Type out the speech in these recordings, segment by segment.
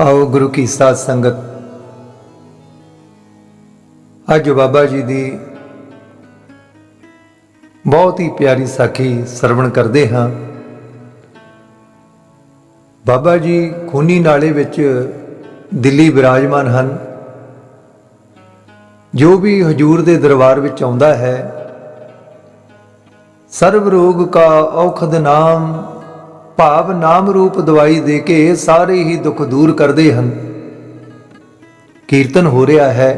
ਆਓ ਗੁਰੂ ਕੀ ਸਾਧ ਸੰਗਤ। ਅੱਜ ਬਾਬਾ ਜੀ ਦੀ ਬਹੁਤ ਹੀ ਪਿਆਰੀ ਸਾਖੀ ਸਰਵਣ ਕਰਦੇ ਹਾਂ। ਬਾਬਾ ਜੀ ਖੂਨੀ ਨਾਲੇ ਵਿੱਚ ਦਿੱਲੀ ਵਿਰਾਜਮਾਨ ਹਨ। ਜੋ ਵੀ ਹਜੂਰ ਦੇ ਦਰਬਾਰ ਵਿੱਚ ਆਉਂਦਾ ਹੈ ਸਰਬ ਰੋਗ ਕਾ ਔਖਦ ਨਾਮ ਭਾਵ ਨਾਮ ਰੂਪ ਦਵਾਈ ਦੇ ਕੇ ਸਾਰੇ ਹੀ ਦੁੱਖ ਦੂਰ ਕਰਦੇ ਹਨ। ਕੀਰਤਨ ਹੋ ਰਿਹਾ ਹੈ।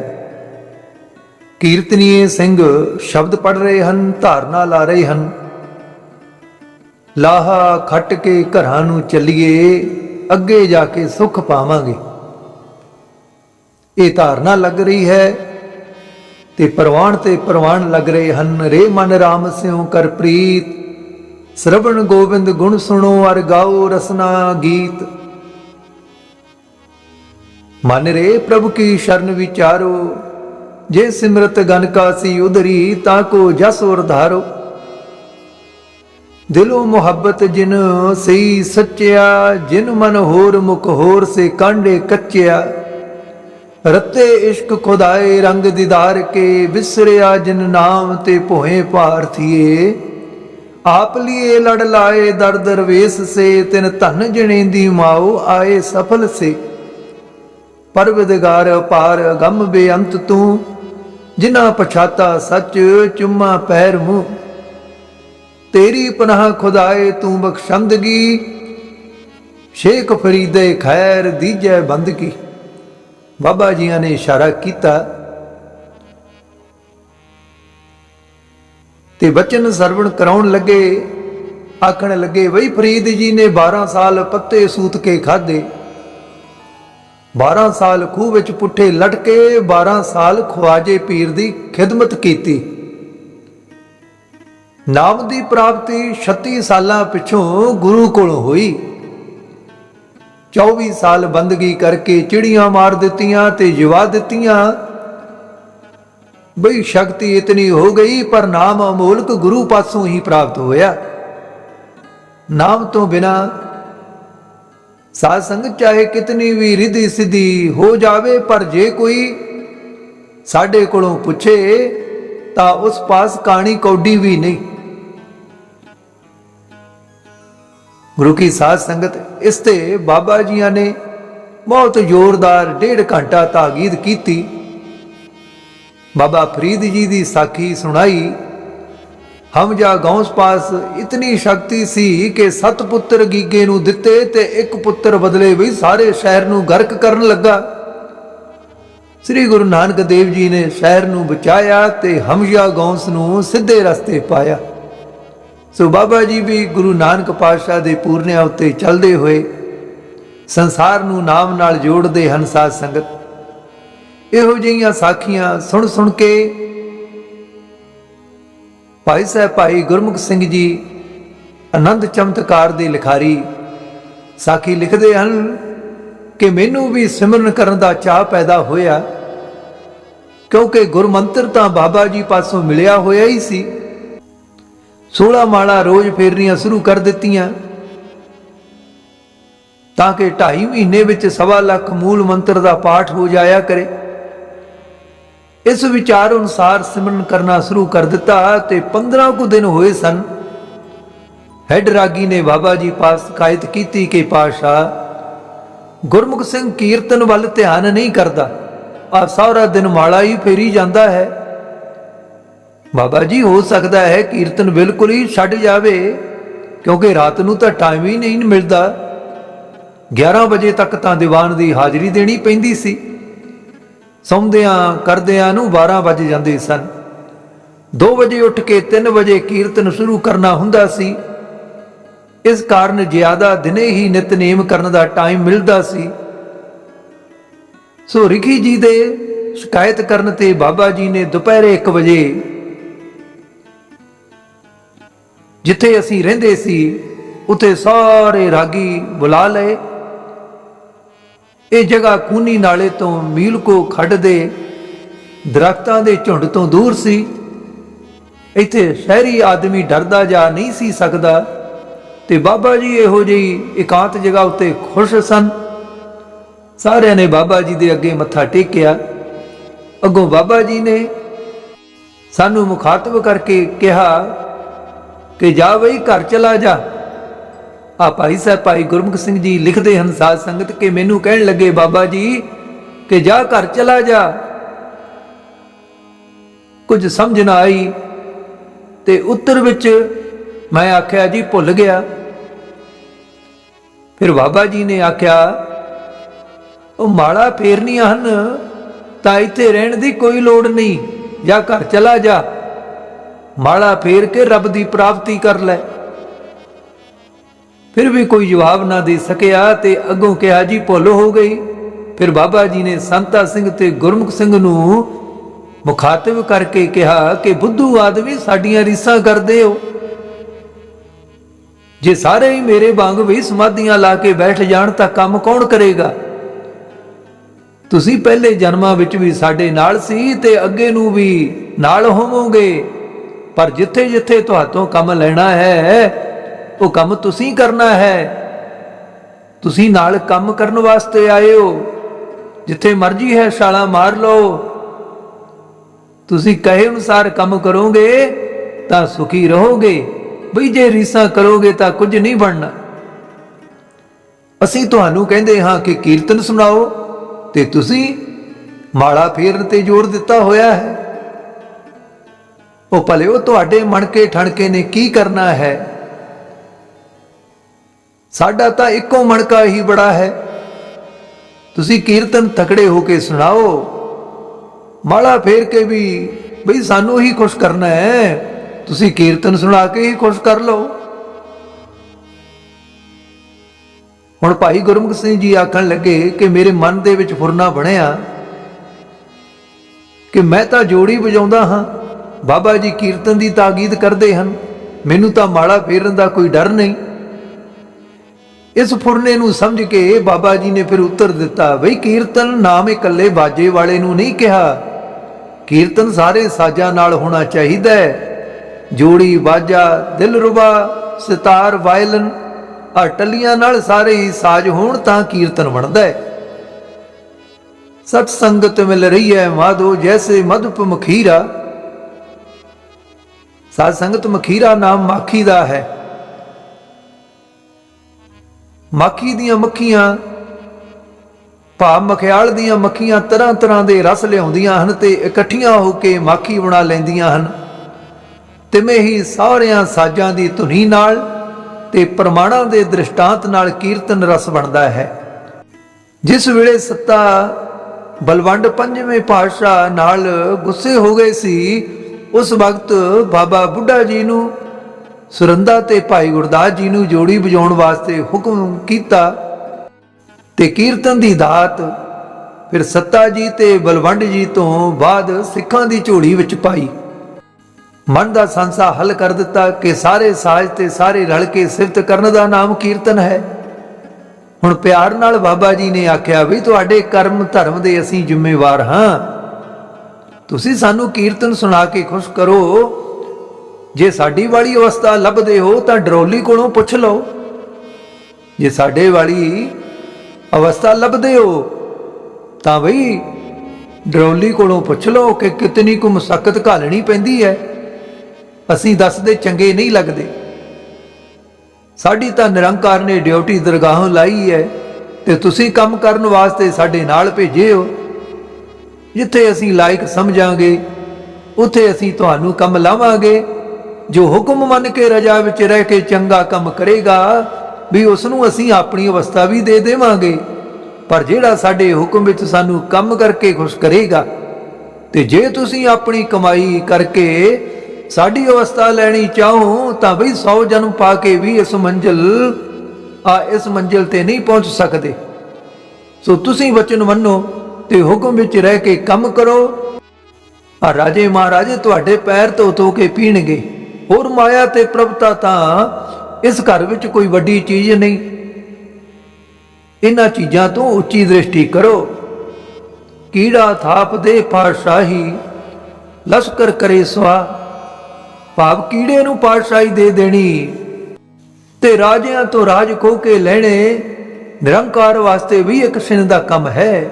ਕੀਰਤਨੀਏ ਸਿੰਘ ਸ਼ਬਦ ਪੜ ਰਹੇ ਹਨ, ਧਾਰਨਾ ਲਾ ਰਹੇ ਹਨ। ਲਾਹਾ ਖੱਟ ਕੇ ਘਰਾਂ ਨੂੰ ਚੱਲੀਏ, ਅੱਗੇ ਜਾ ਕੇ ਸੁੱਖ ਪਾਵਾਂਗੇ। ਇਹ ਧਾਰਨਾ ਲੱਗ ਰਹੀ ਹੈ ਤੇ ਪ੍ਰਵਾਨ ਤੇ ਪ੍ਰਵਾਨ ਲੱਗ ਰਹੇ ਹਨ। ਰੇ ਮਨ ਰਾਮ ਸਿਉ ਕਰ ਪ੍ਰੀਤ ਸ਼ਰਵਣ ਗੋਬਿੰਦ ਗੁਣ ਸੁਣੋ ਅਰ ਗਾਓ ਰਸਨਾ ਗੀਤ। ਮਨ ਰੇ ਪ੍ਰਭੂ ਕੀ ਸ਼ਰਨ ਵਿਚਾਰੋ, ਜੇ ਸਿਮਰਤ ਗਨ ਕਾ ਸੀ ਉਧਰੀ ਤਾਂ ਕੋ ਜਸ ਉਰ ਧਾਰੋ। ਦਿਲੋਂ ਮੁਹੱਬਤ ਜਿਨ ਸਹੀ ਸੱਚਿਆ, ਜਿਨ ਮਨ ਹੋਰ ਮੁਖ ਹੋਰ ਸੇ ਕਾਂਡੇ ਕੱਚਿਆ। ਰਤੇ ਇਸ਼ਕ ਖੁਦਾਏ ਰੰਗ ਦੀਦਾਰ ਕੇ, ਵਿਸਰਿਆ ਜਿਨ ਨਾਮ ਤੇ ਭੋਏ ਭਾਰਥੀਏ ਆਪ ਲਿਏ ਲੜ ਲਾਏ ਦਰ ਦਰਵੇਸ ਸੇ, ਤਿਨ ਧਨ ਜਣੇਂਦੀ ਮਾਉ ਆਏ ਸਫਲ ਸੇ। ਪਰਵਦਗਾਰ ਪਾਰ ਗਮ ਬੇਅੰਤ ਤੂੰ ਜਿਨਾ ਪਛਾਤਾ ਸੱਚ ਚੁੰਮਾ ਪੈਰ ਮੂੰਹ ਤੇਰੀ ਪਨਾਹ ਖੁਦਾਏ ਤੂੰ ਬਖਸ਼ੰਦਗੀ, ਸ਼ੇਖ ਫਰੀਦੇ ਖੈਰ ਦੀਜੈ ਬੰਦਗੀ। ਬਾਬਾ ਜੀਆਂ ਨੇ ਇਸ਼ਾਰਾ ਕੀਤਾ ਤੇ ਬਚਨ ਸਰਵਣ ਕਰਾਉਣ ਲੱਗੇ। ਆਖਣ ਲੱਗੇ ਬਈ ਫਰੀਦ ਜੀ ਨੇ 12 ਸਾਲ ਪੱਤੇ ਸੂਤ ਕੇ ਖਾਦੇ 12 ਸਾਲ ਖੂਹ ਵਿੱਚ ਪੁੱਠੇ ਲਟਕੇ 12 ਸਾਲ ਖਵਾਜੇ ਪੀਰ ਦੀ ਖਿਦਮਤ ਕੀਤੀ। ਨਾਮ ਦੀ ਪ੍ਰਾਪਤੀ 36 ਸਾਲਾਂ ਪਿਛੋਂ ਗੁਰੂ ਕੋਲੋਂ ਹੋਈ। 24 ਸਾਲ ਬੰਦਗੀ ਕਰਕੇ ਚਿੜੀਆਂ ਮਾਰ ਦਿੱਤੀਆਂ ਤੇ ਜਿਵਾ ਦਿੱਤੀਆਂ। ਬਈ ਸ਼ਕਤੀ ਇਤਨੀ ਹੋ ਗਈ, ਪਰ ਨਾਮ ਅਮੋਲਕ ਗੁਰੂ ਪਾਸੋਂ ਹੀ ਪ੍ਰਾਪਤ ਹੋਇਆ। ਨਾਮ ਤੋਂ ਬਿਨਾ ਸਾਧ ਸੰਗਤ ਚਾਹੇ ਕਿਤਨੀ ਵੀ ਰਿਧੀ ਸਿੱਧੀ ਹੋ ਜਾਵੇ, ਪਰ ਜੇ ਕੋਈ ਸਾਡੇ ਕੋਲੋਂ ਪੁੱਛੇ, ਤਾਂ ਉਸ ਪਾਸ ਕਾਣੀ ਕੌਡੀ ਵੀ ਨਹੀਂ। ਗੁਰੂ ਕੀ ਸਾਧ ਸੰਗਤ ਇਸ ਤੇ ਬਾਬਾ ਜੀਆਂ ਨੇ ਬਹੁਤ ਜ਼ੋਰਦਾਰ ਡੇਢ ਘੰਟਾ ਤਾਗੀਦ ਕੀਤੀ। ਬਾਬਾ ਫਰੀਦ ਜੀ ਦੀ ਸਾਖੀ ਸੁਣਾਈ। ਹਮਜ਼ਾ ਗੌਂਸ ਪਾਸ ਇਤਨੀ ਸ਼ਕਤੀ ਸੀ ਕਿ ਸੱਤ ਪੁੱਤਰ ਗੀਗੇ ਨੂੰ ਦਿੱਤੇ ਤੇ ਇੱਕ ਪੁੱਤਰ ਬਦਲੇ ਵੀ ਸਾਰੇ ਸ਼ਹਿਰ ਨੂੰ ਗਰਕ ਕਰਨ ਲੱਗਾ। ਸ੍ਰੀ ਗੁਰੂ ਨਾਨਕ ਦੇਵ ਜੀ ਨੇ ਸ਼ਹਿਰ ਨੂੰ ਬਚਾਇਆ ਤੇ ਹਮਜਾ ਗੌਂਸ ਨੂੰ ਸਿੱਧੇ ਰਸਤੇ ਪਾਇਆ। ਸੋ ਬਾਬਾ ਜੀ ਵੀ ਗੁਰੂ ਨਾਨਕ ਪਾਤਸ਼ਾਹ ਦੇ ਪੂਰਨਿਆਂ ਉੱਤੇ ਚੱਲਦੇ ਹੋਏ ਸੰਸਾਰ ਨੂੰ ਨਾਮ ਨਾਲ ਜੋੜਦੇ ਹਨ ਸਾਧ ਸੰਗਤ। ਇਹੋ ਜਿਹੀਆਂ ਸਾਖੀਆਂ ਸੁਣ ਸੁਣ ਕੇ ਭਾਈ ਸਾਹਿਬ, ਭਾਈ ਗੁਰਮੁਖ ਸਿੰਘ ਜੀ ਆਨੰਦ ਚਮਤਕਾਰ ਦੇ ਲਿਖਾਰੀ ਸਾਖੀ ਲਿਖਦੇ ਹਨ ਕਿ ਮੈਨੂੰ ਵੀ ਸਿਮਰਨ ਕਰਨ ਦਾ ਚਾਹ ਪੈਦਾ ਹੋਇਆ, ਕਿਉਂਕਿ ਗੁਰਮੰਤਰ ਤਾਂ ਬਾਬਾ ਜੀ ਪਾਸੋਂ ਮਿਲਿਆ ਹੋਇਆ ਹੀ ਸੀ। 16 ਮਾਲਾ ਰੋਜ਼ ਫੇਰਨੀਆਂ ਸ਼ੁਰੂ ਕਰ ਦਿੱਤੀਆਂ, ਤਾਂ ਕਿ 2.5 ਮਹੀਨੇ ਵਿੱਚ ਸਵਾ ਲੱਖ ਮੂਲ ਮੰਤਰ ਦਾ ਪਾਠ ਹੋ ਜਾਇਆ ਕਰੇ। ਇਸ ਵਿਚਾਰ ਅਨੁਸਾਰ ਸਿਮਰਨ ਕਰਨਾ ਸ਼ੁਰੂ ਕਰ ਦਿੱਤਾ ਤੇ 15 ਕੁ ਦਿਨ ਹੋਏ ਸਨ। ਹੈਡ ਰਾਗੀ ਨੇ ਬਾਬਾ ਜੀ ਪਾਸ ਸ਼ਿਕਾਇਤ ਕੀਤੀ ਕਿ ਪਾਸ਼ਾ ਗੁਰਮੁਖ ਸਿੰਘ ਕੀਰਤਨ ਵੱਲ ਧਿਆਨ ਨਹੀਂ ਕਰਦਾ। ਆ ਸਾਰਾ ਦਿਨ ਮਾਲਾ ਹੀ ਫੇਰੀ ਜਾਂਦਾ ਹੈ। ਬਾਬਾ ਜੀ, ਹੋ ਸਕਦਾ ਹੈ ਕੀਰਤਨ ਬਿਲਕੁਲ ਹੀ ਛੱਡ ਜਾਵੇ, ਕਿਉਂਕਿ ਰਾਤ ਨੂੰ ਤਾਂ ਟਾਈਮ ਹੀ ਨਹੀਂ ਮਿਲਦਾ। 11 ਵਜੇ ਤੱਕ ਤਾਂ ਦੀਵਾਨ ਦੀ ਹਾਜ਼ਰੀ ਦੇਣੀ ਪੈਂਦੀ ਸੀ। ਸੌਂਦਿਆਂ ਕਰਦਿਆਂ ਨੂੰ 12 ਵਜ ਜਾਂਦੇ ਸਨ। 2 ਵਜੇ ਉੱਠ ਕੇ 3 ਵਜੇ ਕੀਰਤਨ ਸ਼ੁਰੂ ਕਰਨਾ ਹੁੰਦਾ ਸੀ। ਇਸ ਕਾਰਨ ਜ਼ਿਆਦਾ ਦਿਨੇ ਹੀ ਨਿਤਨੇਮ ਕਰਨ ਦਾ ਟਾਈਮ ਮਿਲਦਾ ਸੀ। ਸੋ ਰਿਖੀ ਜੀ ਦੇ ਸ਼ਿਕਾਇਤ ਕਰਨ ਤੇ ਬਾਬਾ ਜੀ ਨੇ ਦੁਪਹਿਰੇ 1 ਵਜੇ ਜਿੱਥੇ ਅਸੀਂ ਰਹਿੰਦੇ ਸੀ, ਉਥੇ ਸਾਰੇ ਰਾਗੀ ਬੁਲਾ ਲਏ। ਇਹ ਜਗ੍ਹਾ ਕੂਨੀ ਨਾਲੇ ਤੋਂ ਮੀਲ ਕੋ ਖੱਡ ਦੇ ਦਰਖਤਾਂ ਦੇ ਝੁੰਡ ਤੋਂ ਦੂਰ ਸੀ। ਇੱਥੇ ਸ਼ਹਿਰੀ ਆਦਮੀ ਡਰਦਾ ਜਾ ਨਹੀਂ ਸੀ ਸਕਦਾ ਤੇ ਬਾਬਾ ਜੀ ਇਹੋ ਜਿਹੀ ਇਕਾਂਤ ਜਗ੍ਹਾ ਉੱਤੇ ਖੁਸ਼ ਸਨ। ਸਾਰਿਆਂ ਨੇ ਬਾਬਾ ਜੀ ਦੇ ਅੱਗੇ ਮੱਥਾ ਟੇਕਿਆ। ਅੱਗੋਂ ਬਾਬਾ ਜੀ ਨੇ ਸਾਨੂੰ ਮੁਖਾਤਬ ਕਰਕੇ ਕਿਹਾ ਕਿ ਜਾ ਬਈ ਘਰ ਚਲਾ ਜਾ। ਆ ਭਾਈ ਸਾਹਿਬ, ਭਾਈ ਗੁਰਮੁਖ ਸਿੰਘ ਜੀ ਲਿਖਦੇ ਹਨ ਸਾਧ ਸੰਗਤ ਕਿ ਮੈਨੂੰ ਕਹਿਣ ਲੱਗੇ, ਬਾਬਾ ਜੀ, ਕਿ ਜਾ ਘਰ ਚਲਾ ਜਾ। ਕੁਝ ਸਮਝ ਨਾ ਆਈ ਤੇ ਉੱਤਰ ਵਿੱਚ ਮੈਂ ਆਖਿਆ, ਜੀ, ਭੁੱਲ ਗਿਆ। ਫਿਰ ਬਾਬਾ ਜੀ ਨੇ ਆਖਿਆ, ਉਹ ਮਾਲਾ ਫੇਰਨੀਆਂ ਹਨ, ਤਾਂ ਇੱਥੇ ਰਹਿਣ ਦੀ ਕੋਈ ਲੋੜ ਨਹੀਂ। ਜਾਂ ਘਰ ਚਲਾ ਜਾ। ਮਾਲਾ ਫੇਰ ਕੇ ਰੱਬ ਦੀ ਪ੍ਰਾਪਤੀ ਕਰ ਲੈ। ਫਿਰ ਵੀ ਕੋਈ ਜਵਾਬ ਨਾ ਦੇ ਸਕਿਆ ਤੇ ਅੱਗੋਂ ਕਿਹਾ, ਜੀ, ਭੁੱਲ ਹੋ ਗਈ। ਫਿਰ ਬਾਬਾ ਜੀ ਨੇ ਸੰਤਾ ਸਿੰਘ ਤੇ ਗੁਰਮੁਖ ਸਿੰਘ ਨੂੰ ਮੁਖਾਤਬ ਕਰਕੇ ਕਿਹਾ ਕਿ, ਬੁੱਧੂ ਆਦਮੀ ਸਾਡੀਆਂ ਰੀਸਾਂ ਕਰਦੇ ਹੋ। ਜੇ ਸਾਰੇ ਹੀ ਮੇਰੇ ਵਾਂਗ ਵੀ ਸਮਾਧੀਆਂ ਲਾ ਕੇ ਬੈਠ ਜਾਣ ਤਾਂ ਕੰਮ ਕੌਣ ਕਰੇਗਾ? ਤੁਸੀਂ ਪਹਿਲੇ ਜਨਮਾਂ ਵਿੱਚ ਵੀ ਸਾਡੇ ਨਾਲ ਸੀ ਤੇ ਅੱਗੇ ਨੂੰ ਵੀ ਨਾਲ ਹੋਵੋਗੇ। ਪਰ ਜਿੱਥੇ ਜਿੱਥੇ ਤੁਹਾਤੋਂ ਕੰਮ ਲੈਣਾ ਹੈ ਉਹ ਕੰਮ ਤੁਸੀਂ ਕਰਨਾ ਹੈ। ਤੁਸੀਂ ਨਾਲ ਕੰਮ ਕਰਨ ਵਾਸਤੇ ਆਏ ਹੋ ਜਿੱਥੇ ਮਰਜ਼ੀ ਹੈ ਛਾਲਾ ਮਾਰ ਲਓ। ਤੁਸੀਂ ਕਹੇ ਅਨੁਸਾਰ ਕੰਮ ਕਰੋਗੇ ਤਾਂ ਸੁਖੀ ਰਹੋਗੇ। ਬਈ ਜੇ ਰੀਸਾਂ ਕਰੋਗੇ ਤਾਂ ਕੁਝ ਨਹੀਂ ਬਣਨਾ। ਅਸੀਂ ਤੁਹਾਨੂੰ ਕਹਿੰਦੇ ਹਾਂ ਕਿ ਕੀਰਤਨ ਸੁਣਾਓ ਤੇ ਤੁਸੀਂ ਮਾਲਾ ਫੇਰਨ ਤੇ ਜ਼ੋਰ ਦਿੱਤਾ ਹੋਇਆ ਹੈ। ਉਹ ਭਲੇ ਉਹ ਤੁਹਾਡੇ ਮਣਕੇ ਠਣਕੇ ਨੇ ਕੀ ਕਰਨਾ ਹੈ? ਸਾਡਾ ਤਾਂ ਇੱਕੋ ਮਣਕਾ ਹੀ ਬੜਾ ਹੈ। ਤੁਸੀਂ ਕੀਰਤਨ ਤਕੜੇ ਹੋ ਕੇ ਸੁਣਾਓ। ਮਾਲਾ ਫੇਰ ਕੇ ਵੀ, ਬਈ ਸਾਨੂੰ ਹੀ ਖੁਸ਼ ਕਰਨਾ ਹੈ। ਤੁਸੀਂ ਕੀਰਤਨ ਸੁਣਾ ਕੇ ਹੀ ਖੁਸ਼ ਕਰ ਲਓ। ਹੁਣ ਭਾਈ ਗੁਰਮੁਖ ਸਿੰਘ ਜੀ ਆਖਣ ਲੱਗੇ ਕਿ ਮੇਰੇ ਮਨ ਦੇ ਵਿੱਚ ਫੁਰਨਾ ਬਣਿਆ ਕਿ ਮੈਂ ਤਾਂ ਜੋੜੀ ਵਜਾਉਂਦਾ ਹਾਂ। ਬਾਬਾ ਜੀ ਕੀਰਤਨ ਦੀ ਤਾਕੀਦ ਕਰਦੇ ਹਨ। ਮੈਨੂੰ ਤਾਂ ਮਾਲਾ ਫੇਰਨ ਦਾ ਕੋਈ ਡਰ ਨਹੀਂ। ਇਸ ਫੁਰਨੇ ਨੂੰ ਸਮਝ ਕੇ ਬਾਬਾ ਜੀ ਨੇ ਫਿਰ ਉੱਤਰ ਦਿੱਤਾ, ਬਈ ਕੀਰਤਨ ਨਾਮ ਇਕੱਲੇ ਬਾਜੇ ਵਾਲੇ ਨੂੰ ਨਹੀਂ ਕਿਹਾ। ਕੀਰਤਨ ਸਾਰੇ ਸਾਜ਼ਾਂ ਨਾਲ ਹੋਣਾ ਚਾਹੀਦਾ ਹੈ। ਜੋੜੀ, ਬਾਜਾ, ਦਿਲਰੁਬਾ, ਸਿਤਾਰ, ਵਾਇਲਨ ਅਟਲੀਆਂ ਨਾਲ ਸਾਰੇ ਹੀ ਸਾਜ਼ ਹੋਣ ਤਾਂ ਕੀਰਤਨ ਬਣਦਾ ਹੈ। ਸਤ ਸੰਗਤ ਮਿਲ ਰਹੀ ਹੈ, ਮਾਧੋ ਜੈਸੇ ਮਧੁਪ ਮਖੀਰਾ। ਸਾਧ ਸੰਗਤ ਮਖੀਰਾ ਨਾਮ ਮਾਖੀ ਦਾ ਹੈ। ਮਾਖੀ ਦੀਆਂ ਮੱਖੀਆਂ ਭਾਵ ਮਖਿਆਲ ਦੀਆਂ ਮੱਖੀਆਂ ਤਰ੍ਹਾਂ ਤਰ੍ਹਾਂ ਦੇ ਰਸ ਲਿਆਉਂਦੀਆਂ ਹਨ ਤੇ ਇਕੱਠੀਆਂ ਹੋ ਕੇ ਮਾਖੀ ਬਣਾ ਲੈਂਦੀਆਂ ਹਨ। ਤਿਵੇਂ ਹੀ ਸਾਰਿਆਂ ਸਾਜ਼ਾਂ ਦੀ ਧੁਨੀ ਨਾਲ ਤੇ ਪ੍ਰਮਾਣਾਂ ਦੇ ਦ੍ਰਿਸ਼ਟਾਂਤ ਨਾਲ ਕੀਰਤਨ ਰਸ ਬਣਦਾ ਹੈ। ਜਿਸ ਵੇਲੇ ਸੱਤਾ ਬਲਵੰਡ ਪੰਜਵੇਂ ਪਾਤਸ਼ਾਹ ਨਾਲ ਗੁੱਸੇ ਹੋ ਗਏ ਸੀ, ਉਸ ਵਕਤ ਬਾਬਾ ਬੁੱਢਾ ਜੀ ਨੂੰ ਸੁਰੰਦਾ ਤੇ ਭਾਈ ਗੁਰਦਾਸ ਜੀ ਨੂੰ ਜੋੜੀ ਵਜਾਉਣ ਵਾਸਤੇ ਹੁਕਮ ਕੀਤਾ ਤੇ ਕੀਰਤਨ ਦੀ ਦਾਤ ਫਿਰ ਸੱਤਾ ਜੀ ਤੇ ਬਲਵੰਡ ਜੀ ਤੋਂ ਬਾਅਦ ਸਿੱਖਾਂ ਦੀ ਝੋਲੀ ਵਿੱਚ ਪਾਈ। ਮਨ ਦਾ ਸੰਸਾ ਹੱਲ ਕਰ ਦਿੱਤਾ ਕਿ ਸਾਰੇ ਸਾਜ ਤੇ ਸਾਰੇ ਰਲ ਕੇ ਸਿਫਤ ਕਰਨ ਦਾ ਨਾਮ ਕੀਰਤਨ ਹੈ। ਹੁਣ ਪਿਆਰ ਨਾਲ ਬਾਬਾ ਜੀ ਨੇ ਆਖਿਆ, ਵੀ ਤੁਹਾਡੇ ਕਰਮ ਧਰਮ ਦੇ ਅਸੀਂ ਜ਼ਿੰਮੇਵਾਰ ਹਾਂ। ਤੁਸੀਂ ਸਾਨੂੰ ਕੀਰਤਨ ਸੁਣਾ ਕੇ ਖੁਸ਼ ਕਰੋ। ਜੇ ਸਾਡੀ ਵਾਲੀ ਅਵਸਥਾ ਲੱਭਦੇ ਹੋ ਤਾਂ ਡਰੋਲੀ ਕੋਲੋਂ ਪੁੱਛ ਲਓ। ਜੇ ਸਾਡੇ ਵਾਲੀ ਅਵਸਥਾ ਲੱਭਦੇ ਹੋ ਤਾਂ ਬਈ ਡਰੋਲੀ ਕੋਲੋਂ ਪੁੱਛ ਲਓ ਕਿ ਕਿਤਨੀ ਕੁ ਮੁਸਕਤ ਘਾਲਣੀ ਪੈਂਦੀ ਹੈ। ਅਸੀਂ ਦੱਸਦੇ ਚੰਗੇ ਨਹੀਂ ਲੱਗਦੇ। ਸਾਡੀ ਤਾਂ ਨਿਰੰਕਾਰ ਨੇ ਡਿਊਟੀ ਦਰਗਾਹੋਂ ਲਾਈ ਹੈ ਤੇ ਤੁਸੀਂ ਕੰਮ ਕਰਨ ਵਾਸਤੇ ਸਾਡੇ ਨਾਲ ਭੇਜੇ ਹੋ। ਜਿੱਥੇ ਅਸੀਂ ਲਾਇਕ ਸਮਝਾਂਗੇ, ਉੱਥੇ ਅਸੀਂ ਤੁਹਾਨੂੰ ਕੰਮ ਲਾਵਾਂਗੇ। ਜੋ ਹੁਕਮ ਮੰਨ ਕੇ ਰਜਾ ਵਿੱਚ ਰਹਿ ਕੇ ਚੰਗਾ ਕੰਮ ਕਰੇਗਾ, ਵੀ ਉਸ ਨੂੰ ਅਸੀਂ ਆਪਣੀ ਅਵਸਥਾ ਵੀ ਦੇ ਦੇਵਾਂਗੇ। ਪਰ ਜਿਹੜਾ ਸਾਡੇ ਹੁਕਮ ਵਿੱਚ ਸਾਨੂੰ ਕੰਮ ਕਰਕੇ ਖੁਸ਼ ਕਰੇਗਾ, ਤੇ ਜੇ ਤੁਸੀਂ ਆਪਣੀ ਕਮਾਈ ਕਰਕੇ ਸਾਡੀ ਅਵਸਥਾ ਲੈਣੀ ਚਾਹੋ, ਤਾਂ ਬਈ 100 ਜਨਮ ਪਾ ਕੇ ਵੀ ਇਸ ਮੰਜ਼ਿਲ, ਆ ਇਸ ਮੰਜ਼ਿਲ ਤੇ ਨਹੀਂ ਪਹੁੰਚ ਸਕਦੇ। ਸੋ ਤੁਸੀਂ ਵਚਨ ਮੰਨੋ ਤੇ ਹੁਕਮ ਵਿੱਚ ਰਹਿ ਕੇ ਕੰਮ ਕਰੋ। ਆ ਰਾਜੇ ਮਹਾਰਾਜੇ ਤੁਹਾਡੇ ਪੈਰ ਧੋ ਧੋ ਕੇ ਪੀਣਗੇ। ਹੋਰ ਮਾਇਆ ਤੇ ਪ੍ਰਭਤਾ ਤਾਂ ਇਸ ਘਰ ਵਿੱਚ ਕੋਈ ਵੱਡੀ ਚੀਜ਼ ਨਹੀਂ। ਇਹਨਾਂ ਚੀਜ਼ਾਂ ਤੋਂ ਉੱਚੀ ਦ੍ਰਿਸ਼ਟੀ ਕਰੋ। ਕੀੜਾ ਥਾਪ ਦੇ ਪਾਤਸ਼ਾਹੀ ਲਸ਼ਕਰ ਕਰੇ ਸਵਾ ਭਾਵ ਕੀੜੇ ਨੂੰ ਪਾਤਸ਼ਾਹੀ ਦੇ ਦੇਣੀ। ਤੇ ਰਾਜਿਆਂ ਤੋਂ ਰਾਜ ਖੋ ਕੇ ਲੈਣੇ ਨਿਰੰਕਾਰ ਵਾਸਤੇ ਵੀ ਇੱਕ ਛਿਣ ਦਾ ਕੰਮ ਹੈ।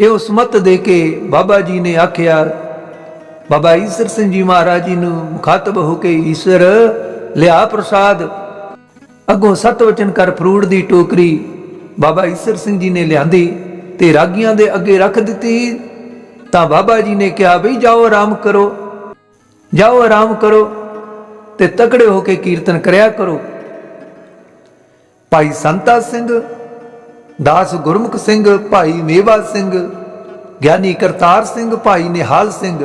ਇਹ ਉਸ ਮਤ ਦੇ ਕੇ ਬਾਬਾ ਜੀ ਨੇ ਆਖਿਆ ਬਾਬਾ ਈਸਰ ਸਿੰਘ ਜੀ ਮਹਾਰਾਜ ਜੀ ਨੂੰ ਮੁਖਾਤਬ ਹੋ ਕੇ ਈਸ਼ਰ ਲਿਆ ਪ੍ਰਸਾਦ। ਅੱਗੋਂ ਸਤਵਚਨ ਕਰ ਫਰੂਟ ਦੀ ਟੋਕਰੀ ਬਾਬਾ ਈਸਰ ਸਿੰਘ ਜੀ ਨੇ ਲਿਆਂਦੀ ਤੇ ਰਾਗੀਆਂ ਦੇ ਅੱਗੇ ਰੱਖ ਦਿੱਤੀ। ਤਾਂ ਬਾਬਾ ਜੀ ਨੇ ਕਿਹਾ, ਬਈ ਜਾਓ ਆਰਾਮ ਕਰੋ, ਜਾਓ ਆਰਾਮ ਕਰੋ ਤੇ ਤਕੜੇ ਹੋ ਕੇ ਕੀਰਤਨ ਕਰਿਆ ਕਰੋ। ਭਾਈ ਸੰਤਾ ਸਿੰਘ, ਦਾਸ ਗੁਰਮੁਖ ਸਿੰਘ, ਭਾਈ ਮੇਵਾ ਸਿੰਘ, ਗਿਆਨੀ ਕਰਤਾਰ ਸਿੰਘ, ਭਾਈ ਨਿਹਾਲ ਸਿੰਘ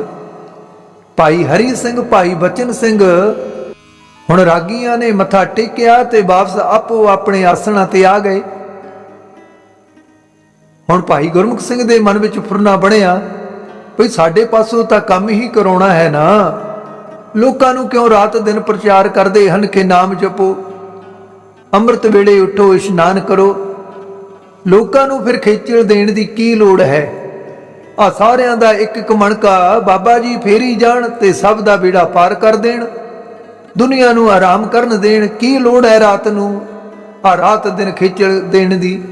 ਭਾਈ ਹਰੀ ਸਿੰਘ, ਭਾਈ ਬਚਨ ਸਿੰਘ। ਹੁਣ ਰਾਗੀਆਂ ਨੇ ਮੱਥਾ ਟੇਕਿਆ ਤੇ ਵਾਪਸ ਆਪੋ ਆਪਣੇ ਆਸਣਾਂ ਤੇ ਆ ਗਏ। ਹੁਣ ਭਾਈ ਗੁਰਮੁਖ ਸਿੰਘ ਦੇ ਮਨ ਵਿੱਚ ਫੁਰਨਾ ਬਣਿਆ, ਭਈ ਸਾਡੇ ਪਾਸੋਂ ਤਾਂ ਕੰਮ ਹੀ ਕਰਾਉਣਾ ਹੈ ਨਾ। ਲੋਕਾਂ ਨੂੰ ਕਿਉਂ ਰਾਤ ਦਿਨ ਪ੍ਰਚਾਰ ਕਰਦੇ ਹਨ ਕਿ ਨਾਮ ਜਪੋ? ਅੰਮ੍ਰਿਤ ਵੇਲੇ ਉਠੋ, ਇਸ਼ਨਾਨ ਕਰੋ। ਲੋਕਾਂ ਨੂੰ ਫਿਰ ਖੇਚਲ ਦੇਣ ਦੀ ਕੀ ਲੋੜ ਹੈ? ਆ ਸਾਰਿਆਂ ਦਾ ਇੱਕ ਇੱਕ ਮਣਕਾ ਬਾਬਾ ਜੀ ਫੇਰੀ ਜਾਣ ਤੇ ਸਭ ਦਾ ਬੇੜਾ ਪਾਰ ਕਰ ਦੇਣ। ਦੁਨੀਆ ਨੂੰ ਆਰਾਮ ਕਰਨ ਦੇਣ, ਕੀ ਲੋੜ ਹੈ ਰਾਤ ਨੂੰ ਆ ਰਾਤ ਦਿਨ ਖੇਚਲ ਦੇਣ ਦੀ?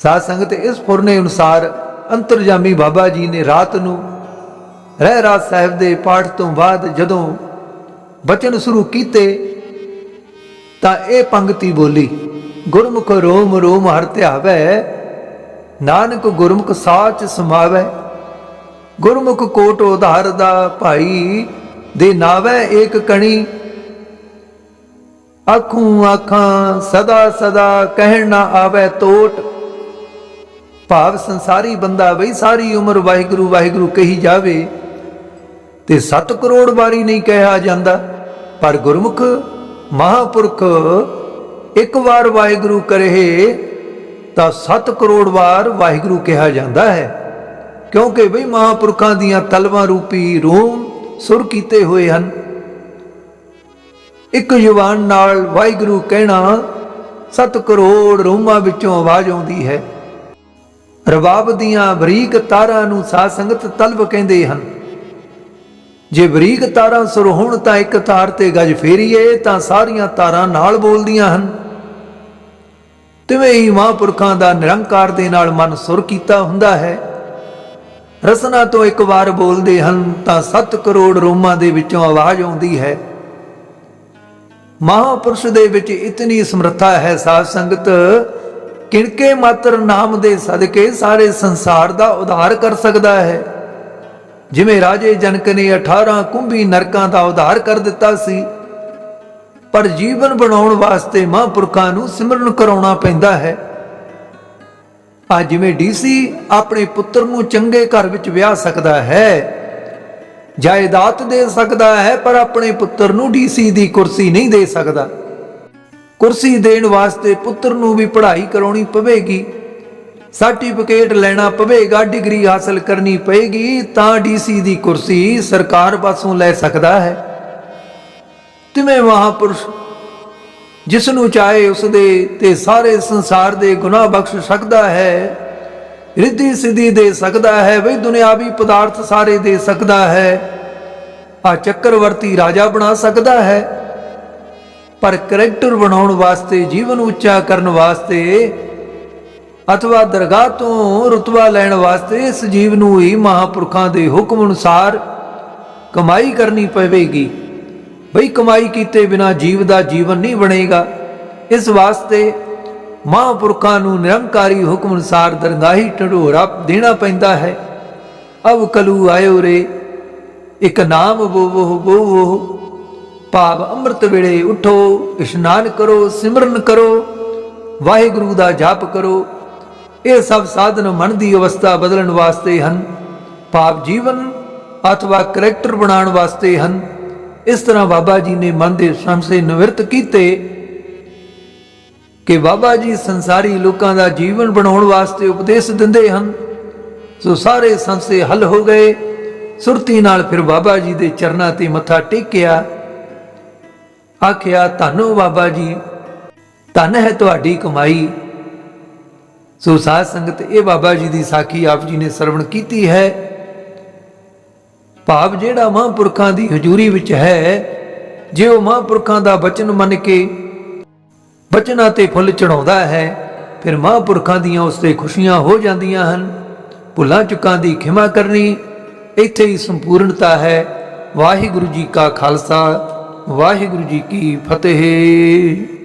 ਸਾਧ ਸੰਗਤ ਇਸ ਫੁਰਨੇ ਅਨੁਸਾਰ ਅੰਤਰਜਾਮੀ ਬਾਬਾ ਜੀ ਨੇ ਰਾਤ ਨੂੰ ਰਹਿ ਰਾਤ ਸਾਹਿਬ ਦੇ ਪਾਠ ਤੋਂ ਬਾਅਦ ਜਦੋਂ ਬਚਨ ਸ਼ੁਰੂ ਕੀਤੇ, ਤਾਂ ਇਹ ਪੰਕਤੀ ਬੋਲੀ, ਗੁਰਮੁਖ ਰੋਮ ਰੋਮ ਹਰ ਧਿਆਵੈ ਨਾਨਕ ਗੁਰਮੁਖ ਸਾਚ ਸਮਾਵੈ, ਗੁਰਮੁਖ ਕੋਟ ਉਧਾਰ ਦਾ ਭਾਈ, ਦੇ ਨਾਵੈ ਏਕ ਕਣੀ। ਅੱਖੋਂ ਆਖਾਂ, ਸਦਾ ਸਦਾ ਕਹਿਣ ਨਾ ਆਵੇ ਤੋਟ। ਭਾਵ ਸੰਸਾਰੀ ਬੰਦਾ ਬਈ ਸਾਰੀ ਉਮਰ ਵਾਹਿਗੁਰੂ ਵਾਹਿਗੁਰੂ ਕਹੀ ਜਾਵੇ, ਤੇ 7 ਕਰੋੜ ਵਾਰੀ ਨਹੀਂ ਕਿਹਾ ਜਾਂਦਾ। ਪਰ ਗੁਰਮੁਖ ਮਹਾਪੁਰਖ ਇੱਕ ਵਾਰ ਵਾਹਿਗੁਰੂ ਕਰੇ ਤਾਂ 7 ਕਰੋੜ ਵਾਰ ਵਾਹਿਗੁਰੂ ਕਿਹਾ ਜਾਂਦਾ ਹੈ। ਕਿਉਂਕਿ ਬਈ ਮਹਾਪੁਰਖਾਂ ਦੀਆਂ ਤਲਵਾਂ ਰੂਪੀ ਰੂਮ ਸੁਰ ਕੀਤੇ ਹੋਏ ਹਨ। ਇੱਕ ਜ਼ੁਬਾਨ ਨਾਲ ਵਾਹਿਗੁਰੂ ਕਹਿਣਾ 7 ਕਰੋੜ ਰੂਮਾਂ ਵਿੱਚੋਂ ਆਵਾਜ਼ ਆਉਂਦੀ ਹੈ। ਰਬਾਬ ਦੀਆਂ ਬਰੀਕ ਤਾਰਾਂ ਨੂੰ ਸਾਧ ਸੰਗਤ ਤਲਬ ਕਹਿੰਦੇ ਹਨ। ਜੇ ਬਰੀਕ ਤਾਰਾਂ ਸੁਰ ਹੋਣ ਤਾਂ ਇੱਕ ਤਾਰ ਤੇ ਗਜ ਫੇਰੀਏ ਤਾਂ ਸਾਰੀਆਂ ਤਾਰਾਂ ਨਾਲ ਬੋਲਦੀਆਂ ਹਨ। ਤਿਵੇਂ ਹੀ ਮਹਾਂਪੁਰਖਾਂ ਦਾ ਨਿਰੰਕਾਰ ਦੇ ਨਾਲ ਮਨ ਸੁਰ ਕੀਤਾ ਹੁੰਦਾ ਹੈ। ਰਸਨਾ ਤੋਂ ਇੱਕ ਵਾਰ ਬੋਲਦੇ ਹਨ, ਤਾਂ 7 ਕਰੋੜ ਰੋਮਾਂ ਦੇ ਵਿੱਚੋਂ ਆਵਾਜ਼ ਆਉਂਦੀ ਹੈ। ਮਹਾਪੁਰਸ਼ ਦੇ ਵਿੱਚ ਇਤਨੀ ਸਮਰੱਥਾ ਹੈ ਸਾਧ ਸੰਗਤ, ਕਿਣਕੇ ਮਾਤਰ ਨਾਮ ਦੇ ਸਦਕੇ ਸਾਰੇ ਸੰਸਾਰ ਦਾ ਉਧਾਰ ਕਰ ਸਕਦਾ ਹੈ। ਜਿਵੇਂ ਰਾਜੇ ਜਨਕ ਨੇ 18 ਕੁੰਭੀ ਨਰਕਾਂ ਦਾ ਉਧਾਰ ਕਰ ਦਿੱਤਾ ਸੀ। ਪਰ ਜੀਵਨ ਬਣਾਉਣ ਵਾਸਤੇ ਮਹਾਂਪੁਰਖਾਂ ਨੂੰ ਸਿਮਰਨ ਕਰਾਉਣਾ ਪੈਂਦਾ ਹੈ। ਆ ਜਿਵੇਂ ਡੀਸੀ ਆਪਣੇ ਪੁੱਤਰ ਨੂੰ ਚੰਗੇ ਘਰ ਵਿੱਚ ਵਿਆਹ ਸਕਦਾ ਹੈ, ਜਾਇਦਾਦ ਦੇ ਸਕਦਾ ਹੈ, ਪਰ ਆਪਣੇ ਪੁੱਤਰ ਨੂੰ ਡੀਸੀ ਦੀ ਕੁਰਸੀ ਨਹੀਂ ਦੇ ਸਕਦਾ। ਕੁਰਸੀ ਦੇਣ ਵਾਸਤੇ ਪੁੱਤਰ ਨੂੰ ਵੀ ਪੜ੍ਹਾਈ ਕਰਾਉਣੀ ਪਵੇਗੀ, ਸਰਟੀਫਿਕੇਟ ਲੈਣਾ ਪਵੇਗਾ, ਡਿਗਰੀ ਹਾਸਲ ਕਰਨੀ ਪਵੇਗੀ ਤਾਂ ਡੀਸੀ ਦੀ ਕੁਰਸੀ ਸਰਕਾਰ ਪਾਸੋਂ ਲੈ ਸਕਦਾ ਹੈ। ਤਿਵੇਂ ਮਹਾਪੁਰਸ਼ ਜਿਸ ਨੂੰ ਚਾਹੇ ਉਸ ਦੇ ਤੇ ਸਾਰੇ ਸੰਸਾਰ ਦੇ ਗੁਨਾਹ ਬਖਸ਼ ਸਕਦਾ ਹੈ, ਰਿੱਧੀ ਸਿੱਧੀ ਦੇ ਸਕਦਾ ਹੈ, ਬਈ ਦੁਨਿਆਵੀ ਪਦਾਰਥ ਸਾਰੇ ਦੇ ਸਕਦਾ ਹੈ, ਆ ਚੱਕਰਵਰਤੀ ਰਾਜਾ ਬਣਾ ਸਕਦਾ ਹੈ, ਪਰ ਕਰੈਕਟਰ ਬਣਾਉਣ ਵਾਸਤੇ, ਜੀਵਨ ਉੱਚਾ ਕਰਨ ਵਾਸਤੇ, ਅਥਵਾ ਦਰਗਾਹ ਤੋਂ ਰਤਬਾ ਲੈਣ ਵਾਸਤੇ ਇਸ ਜੀਵ ਨੂੰ ਹੀ ਮਹਾਪੁਰਖਾਂ ਦੇ ਹੁਕਮ ਅਨੁਸਾਰ ਕਮਾਈ ਕਰਨੀ ਪਵੇਗੀ। ਬਈ ਕਮਾਈ ਕੀਤੇ ਬਿਨਾ ਜੀਵ ਦਾ ਜੀਵਨ ਨਹੀਂ ਬਣੇਗਾ। ਇਸ ਵਾਸਤੇ ਮਹਾਂਪੁਰਖਾਂ ਨੂੰ ਨਿਰੰਕਾਰੀ ਹੁਕਮ ਅਨੁਸਾਰ ਦਰਗਾਹੀ ਢਢੋਰਾ ਦੇਣਾ ਪੈਂਦਾ ਹੈ। ਅਬ ਕਲੂ ਆਇਓ ਰੇ, ਇੱਕ ਨਾਮ ਬੋਵੋ ਬੋਵੋ। ਭਾਵ ਅੰਮ੍ਰਿਤ ਵੇਲੇ ਉਠੋ, ਇਸ਼ਨਾਨ ਕਰੋ, ਸਿਮਰਨ ਕਰੋ, ਵਾਹਿਗੁਰੂ ਦਾ ਜਾਪ ਕਰੋ। ਇਹ ਸਭ ਸਾਧਨ ਮਨ ਦੀ ਅਵਸਥਾ ਬਦਲਣ ਵਾਸਤੇ ਹਨ। ਭਾਵ ਜੀਵਨ ਅਥਵਾ ਕਰੈਕਟਰ ਬਣਾਉਣ ਵਾਸਤੇ ਹਨ। ਇਸ ਤਰ੍ਹਾਂ ਬਾਬਾ ਜੀ ਨੇ ਮਨ ਦੇ ਸੰਸੇ ਨਿਵਰਤ ਕੀਤੇ ਕਿ ਬਾਬਾ ਜੀ ਸੰਸਾਰੀ ਲੋਕਾਂ ਦਾ ਜੀਵਨ ਬਣਾਉਣ ਵਾਸਤੇ ਉਪਦੇਸ਼ ਦਿੰਦੇ ਹਨ। ਸੋ ਸਾਰੇ ਸੰਸੇ ਹੱਲ ਹੋ ਗਏ। ਸੁਰਤੀ ਨਾਲ ਫਿਰ ਬਾਬਾ ਜੀ ਦੇ ਚਰਨਾਂ ਤੇ ਮੱਥਾ ਟੇਕਿਆ। ਆਖਿਆ, ਧੰਨੋ ਬਾਬਾ ਜੀ, ਧੰਨ ਹੈ ਤੁਹਾਡੀ ਕਮਾਈ। ਸੋ ਸਾਧ ਸੰਗਤ, ਇਹ ਬਾਬਾ ਜੀ ਦੀ ਸਾਖੀ ਆਪ ਜੀ ਨੇ ਸਰਵਣ ਕੀਤੀ ਹੈ। ਭਾਵ ਜਿਹੜਾ ਮਹਾਂਪੁਰਖਾਂ ਦੀ ਹਜ਼ੂਰੀ ਵਿੱਚ ਹੈ, ਜੇ ਉਹ ਮਹਾਂਪੁਰਖਾਂ ਦਾ ਬਚਨ ਮੰਨ ਕੇ ਬਚਨਾਂ ਤੇ ਫੁੱਲ ਚੜਾਉਂਦਾ ਹੈ, ਫਿਰ ਮਹਾਂਪੁਰਖਾਂ ਦੀਆਂ ਉਸ ਤੇ ਖੁਸ਼ੀਆਂ ਹੋ ਜਾਂਦੀਆਂ ਹਨ। ਭੁੱਲਾਂ ਚੁੱਕਾਂ ਦੀ ਖਿਮਾ ਕਰਨੀ ਇੱਥੇ ਹੀ ਸੰਪੂਰਨਤਾ ਹੈ। ਵਾਹਿਗੁਰੂ ਜੀ ਕਾ ਖਾਲਸਾ, ਵਾਹਿਗੁਰੂ ਜੀ ਕੀ ਫਤਿਹ।